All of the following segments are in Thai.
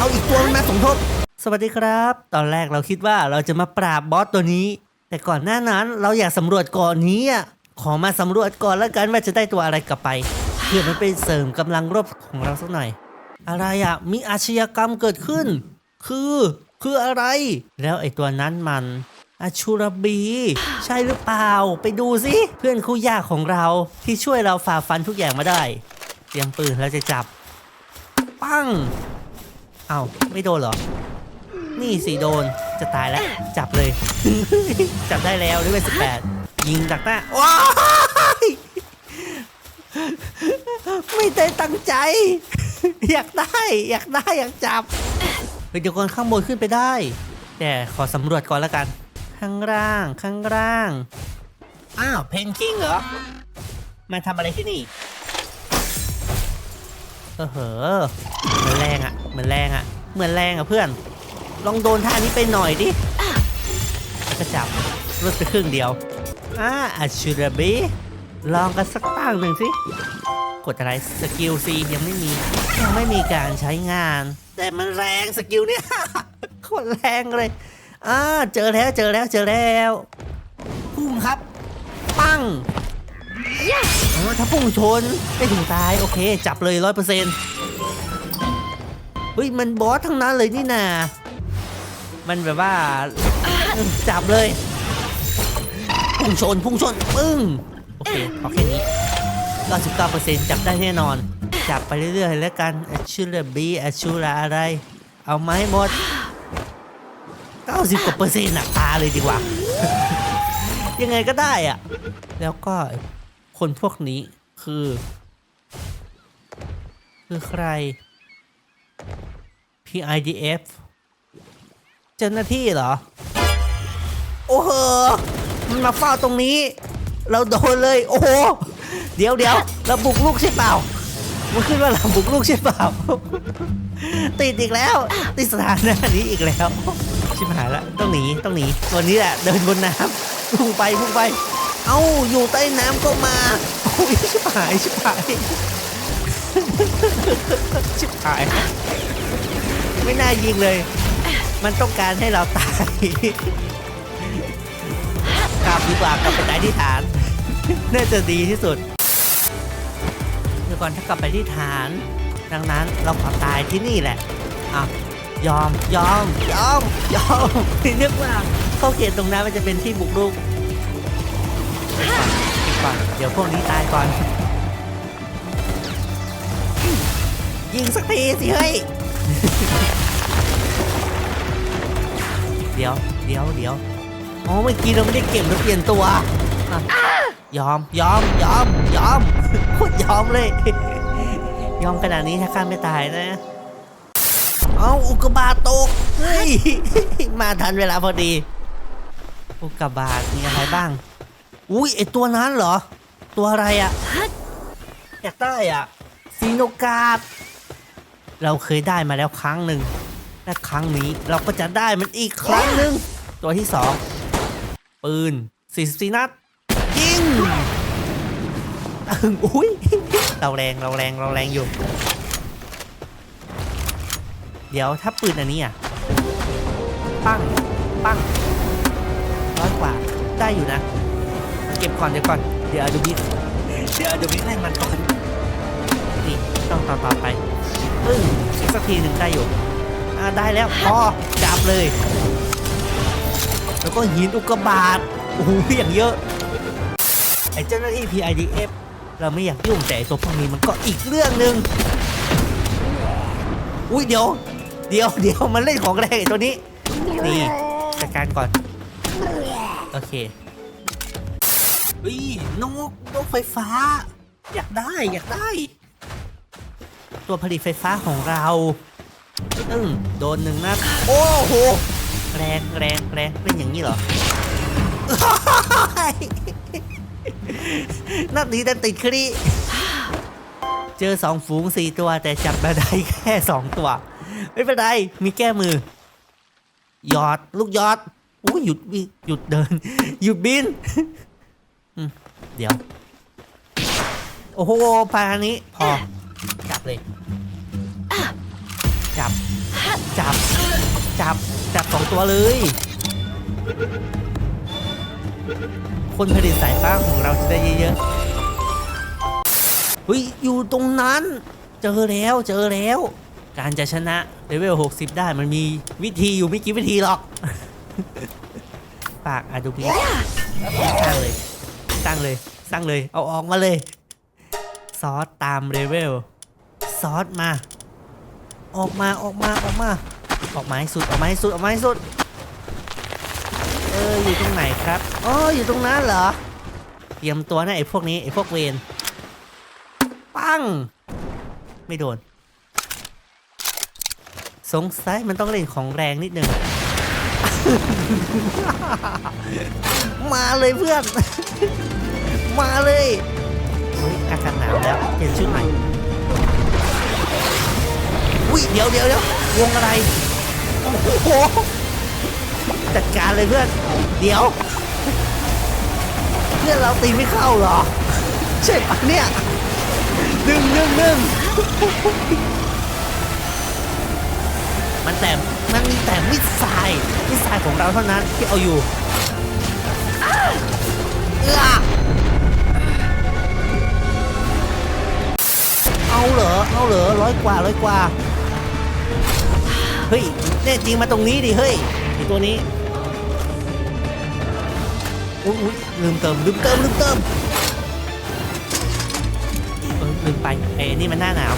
เอาอีกตัวมาสมทบ สวัสดีครับ ตอนแรกเราคิดว่าเราจะมาปราบบอสตัวนี้ แต่ก่อนหน้านั้นเราอยากสำรวจก่อนนี้อะขอมาสำรวจก่อนแล้วกันว่าจะได้ตัวอะไรกลับไปเพื่อมันไปเสริมกำลังรบของเราสักหน่อย อะไรอะมีอาชญากรรมเกิดขึ้น คือคืออะไร แล้วไอ้ตัวนั้นมันอาชูรบี ใช่หรือเปล่า ไปดูสิเพื่อนคู่ยากของเราที่ช่วยเราฝ่าฟันทุกอย่างมาได้ เตรียมปืนแล้วจะจับ ปั้ง เอา้าไม่โดนเหรอ นี่สิโดนจะตายแล้ว จับเลย จับได้แล้วด้วยเวทสิบแปดยิงดักหน้าว้าไม่ได้ตั้งใจ อยากได้ อยากได้อยากจับเฮ้ยเดี๋ยวก่อนข้างบนขึ้นไปได้ แต่ขอสำรวจก่อนแล้วกัน ข้างล่าง ข้างล่าง อ้าวเพนคิงเหรอมาทำอะไรที่นี่เออเหอะเหมือแรงอะ เหมือนแรงอะเหมือนแรงอะเพื่อน ลองโดนท่านี้ไปหน่อยดิแล้วก็จับลดไปครึ่งเดียวอ่าอัชชูราบีลองกันสักตั้งหนึ่งสิ กดอะไรสกิลซียังไม่มียังไม่มีการใช้งาน แต่มันแรงสกิลเนี่ยโคตรแรงเลยอ่าเจอแล้วเจอแล้วเจอแล้วพุ่งครับ ปั้งอ๋อถ้าพุ่งชนไม่ถึงตาย โอเค จับเลยร้อยเปอร์เซ็นต์ เฮ้ยมันบอสทั้งนั้นเลยนี่นามันแบบว่าจับเลยพุ่งชนพุ่งชนปึ้งโอเคเอาแค่นี้99%จับได้แน่นอน จับไปเรื่อยๆแล้วกันอชูระบีอชูระอะไร เอามาให้หมด 90กว่าเปอร์เซ็นต์หนักตาเลยดีกว่า ยังไงก็ได้อะแล้วก็คนพวกนี้คือ คือใคร PIDF เจ้าหน้าที่เหรอ โอ้โห มันมาเฝ้าตรงนี้ เราโดนเลย โอ้โห เดี๋ยวเดี๋ยวเราบุกลูกใช่เปล่า มันขึ้นว่าเราบุกลูกใช่เปล่า ติดอีกแล้ว ติดสถานะนี้อีกแล้ว ชิบหายละต้องหนีต้องหนีตัวนี้แหละเดินบนน้ำพุ่งไปพุ่งไป เอ้าอยู่ใต้น้ำก็มา โอ้ยชิบหายชิบหาย ชิบหาย ไม่น่ายิงเลย มันต้องการให้เราตาย กลับดีกว่ากลับไปตายที่ฐาน น่าจะดีที่สุดเดี๋ยวก่อนถ้ากลับไปที่ฐาน ดังนั้นเราขอตายที่นี่แหละอะยอมยอมยอมยอมนึกว่าเข้าเขตตรงนั้นมันจะเป็นที่บุกรุกปิดก่อนเดี๋ยวพวกนี้ตายก่อน ยิงสักทีสิเฮ้ย เดี๋ยวเดี๋ยวเดี๋ยวอ๋อเมื่อกี้เราไม่ได้เก็บเราเปลี่ยนตัวอะยอมยอมยอมยอมโคตรยอมเลย ยอมขนาดนี้ถ้าข้าไม่ตายนะ เอาอุกกาบาตตกเฮ้ยมาทันเวลาพอดี อุกกาบาตมีอะไรบ้าง อุ้ยไอตัวนั้นเหรอ ตัวอะไรอะ่ะอยากได้อะซีโนกาด เราเคยได้มาแล้วครั้งหนึ่งและครั้งนี้เราก็จะได้มันอีกครั้งหนึ่งตัวที่สองปืน44นัดยิงอุ้ยเราแรงเราแรงเราแรงอยู่ เดี๋ยวถ้าปืนอันนี้อะปั้งปั้งร้อยกว่าได้อยู่นะ เก็บก่อนเดี๋ยวก่อนเดี๋ยวดูบิเดี๋ยวดูบิดให้มันก่อนนี่ต้องต่อต่อไป ปึ้งอีกสักทีหนึ่งได้อยู่อ่าได้แล้วพอจับเลย แล้วก็หินอุกกาบาตโอ้โหอย่างเยอะไอ้เจ้าหน้าที่ PIDF เราไม่อยากยุ่งแต่ไอ้ตัวพวกนี้มันก็อีกเรื่องหนึ่งอุ้ยเดี๋ยว เดี๋ยวเดี๋ยวมันเล่นของแรงไอ้ตัวนี้ นี่จัดการก่อน โอเคอุ้ยนกนกไฟฟ้า อยากได้อยากได้ ตัวผลิตไฟฟ้าของเราอืมโดนหนึ่งนัดโอ้โห แรงแรงแรงเป็นอย่างนี้เหรอ นัดนี้แต่ติดครีเจอสองฝูงสี่ตัวแต่จับมาได้แค่สองตัว ไม่เป็นไร มีแก้มือ หยอดลูกหยอดอู้หยุดวิ่งหยุดเดิน หยุดบินอืมเดี๋ยว โอ้โหพานี้พอจั บเลย จับ จับ จับ จับสองตัวเลย คนผลิตสายฟ้าของเราจะได้เยอะๆเฮ้ย อยู่ตรงนั้น เจอแล้ว เจอแล้ว การจะชนะเลเวล 60 ได้มันมีวิธีอยู่ไม่กี่วิธีหรอก ปากอะดูพีสร้างเลย สร้างเลย สร้างเลย เอาออกมาเลย ซอสตามเลเวล ซอสมา ออกมาออกมาออกมา ออกมาให้สุดออกมาให้สุดออกมาให้สุด เอออยู่ตรงไหนครับอ๋ออยู่ตรงนั้นเหรอ เตรียมตัวนะไอ้พวกนี้ไอ้พวกเวนปัง ไม่โดน สงสัยมันต้องเล่นของแรงนิดนึง มาเลยเพื่อน มาเลย เฮ้ยอากาศหนาวแล้ว เปลี่ยนชุดใหม่ อุ้ยเดี๋ยวเดี๋ยวเดี๋ยววงอะไร โอ้โห จัดการเลยเพื่อน เดี๋ยว เพื่อนเราตีไม่เข้าหรอ ใช่ปะเนี่ยหนึ่งหนึ่งหนึ่งมันแต่ มันมีแต่มิสไซล์มิสไซล์ของเราเท่านั้นที่เอาอยู่เออเอาเหรอ เอาเหรอร้อยกว่าร้อยกว่า เฮ้ยแน่จริงมาตรงนี้ดิเฮ้ยไอตัวนี้อุ้ยอุ๊ยลืมเติมลืมเติมลืมเติมเออลืมไปไอ้นี่มันหน้าหนาว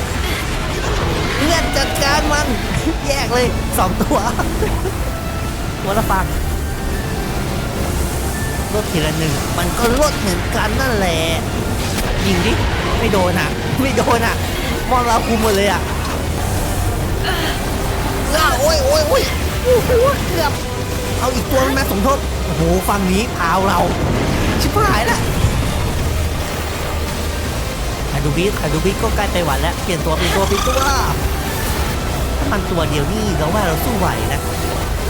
เพื่อนจัดการมันแยกเลยสองตัวตัวละฟังลดทีละหนึ่งมันก็ลดเหมือนกันนั่นแหละยิงดิไม่โดนอะ ไม่โดนอะมองเราคุมหมดเลยอะ อ้าวโอ้ยโอ้ยโอ้ยโอ้โหเกือบเอาอีกตัวมาสมทบโอ้โหฝั่งนี้พาวเรา ชิบหายละคาดูบิสคาดูบิสก็ใกล้ไปหวันแล้วเปลี่ยนตัวเปลี่ยนตัวเปลี่ยนตัวถ้ามันตัวเดียวนี่เราว่าเราสู้ไหวนะ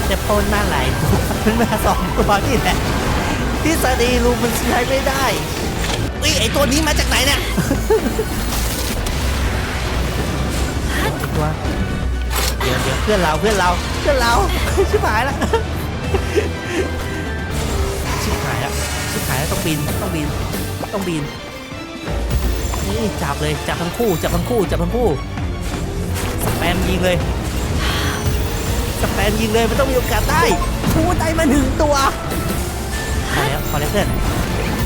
แต่พอมันมาหลายตัวมันมาสองตัวนี่แหละที่สตีรูมันใช้ไม่ได้เฮ้ยไอตัวนี้มาจากไหนเนี่ยตัว เดี๋ยวเดี๋ยวเพื่อนเราเพื่อนเราเพื่อนเราชิบหายละชิบหายละชิบหายล้วต้องบินต้องบินต้องบินนี่จับเลยจับทั้งคู่จับทั้งคู่จับทั้งคู่สแปมยิงเลยสแปมยิงเลยมันต้องมีโอกาสได้พูดได้มาหนึ่งตัวพอแล้วพอแล้วเพื่อน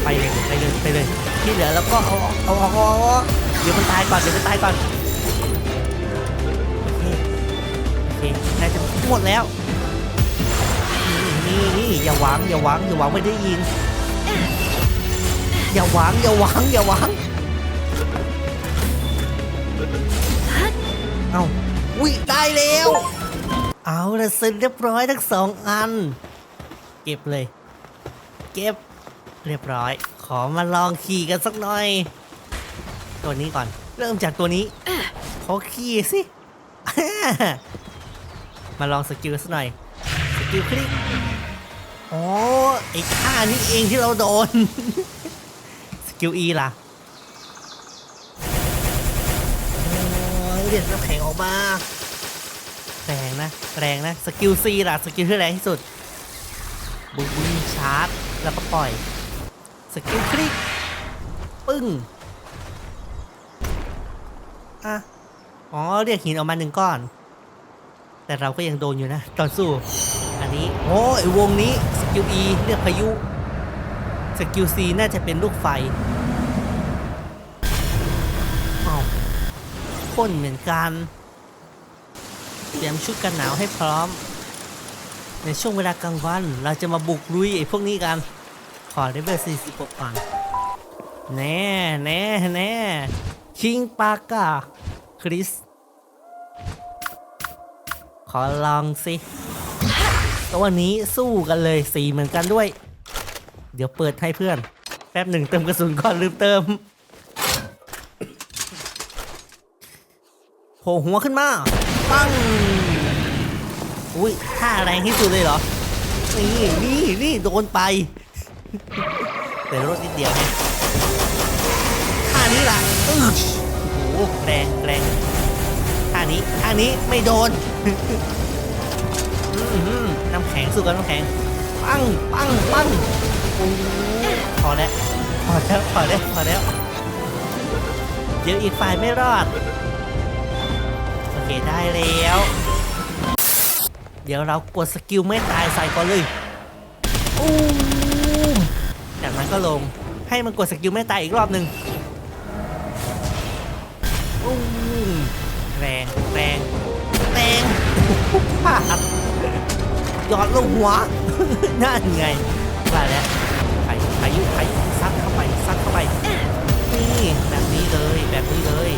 ไปเลยไปเลยไปเลยที่เหลือแล้วก็เอาเอาเอาเดี๋ยวมันตายก่อนเดี๋ยวมันตายก่อน หมดแล้ว นี่นี่อย่าหวังอย่าหวังอย่าหวังไม่ได้ยิง อย่าหวังอย่าหวังอย่าหวัง เอาอุ้ยได้แล้ว เอาละเสร็จเรียบร้อยทั้งสองอัน เก็บเลย เก็บ เรียบร้อย ขอมาลองขี่กันสักหน่อย ตัวนี้ก่อน เริ่มจากตัวนี้ ขอขี่สิ มาลองสกิลสักหน่อย สกิลคลิกอ๋อไอ้ท่านี้เองที่เราโดน สกิล E ล่ะเรียกน้ำแข็งออกมาแรงนะ แรงนะ สกิล C ล่ะ สกิลที่แรงที่สุดบุ้งชาร์จ แล้วก็ปล่อย สกิลคลิก ปึ้ง อะ อ๋อ เรียกหินออกมาหนึ่งก้อน แต่เราก็ยังโดนอยู่นะตอนสู้ อันนี้โอ้ไอวงนี้สกิล E เรียกพายุสกิล C น่าจะเป็นลูกไฟอ้าพ่นเหมือนกัน เตรียมชุดกันหนาวให้พร้อม ในช่วงเวลากลางวันเราจะมาบุกลุยไอ้พวกนี้กัน ขอเลเวล46ก่อนแน่แน่แน่คิงปากาคริส อลองสิตัวนี้สู้กันเลยสีเหมือนกันด้วย เดี๋ยวเปิดให้เพื่อน แป๊บหนึ่งเติมกระสุนก่อนลืมเติมโผล่หัวขึ้นมาปั้งอุ้ยท่าแรงที่สุดเลยเหรอ นี่นี่นี่โดนไป แต่รถนิดเดียวไงท่านี้ล่ะโอ้โหแรงแรง ท่านี้ท่านี้ไม่โดนน้ำแข็งสู้กับน้ำแข็ง ปัง ปัง ปังโอ้พอแล้ว พอแล้ว พอแล้ว พอแล้ว เดี๋ยวอีกฝ่ายไม่รอด โอเค ได้แล้ว เดี๋ยวเรากดสกิลไม่ตายใส่ก่อนเลยอู้มจากนั้นก็ลง ให้มันกดสกิลไม่ตายอีกรอบหนึ่งอู้ หยอดลงหัว นั่นไงว่าแล้วพายุพายุพายุซัดเข้าไปซัดเข้าไป นี่แบบนี้เลยแบบนี้เลย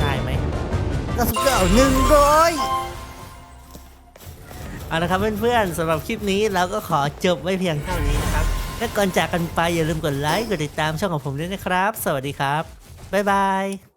ได้ไหมก็สุดเก่าหนึ่งร้อยเอาละครับเพื่อนๆสำหรับคลิปนี้เราก็ขอจบไว้เพียงเท่านี้นะครับและก่อนจากกันไปอย่าลืมกดไลค์กดติดตามช่องของผมด้วยนะครับ สวัสดีครับ บ๊ายบาย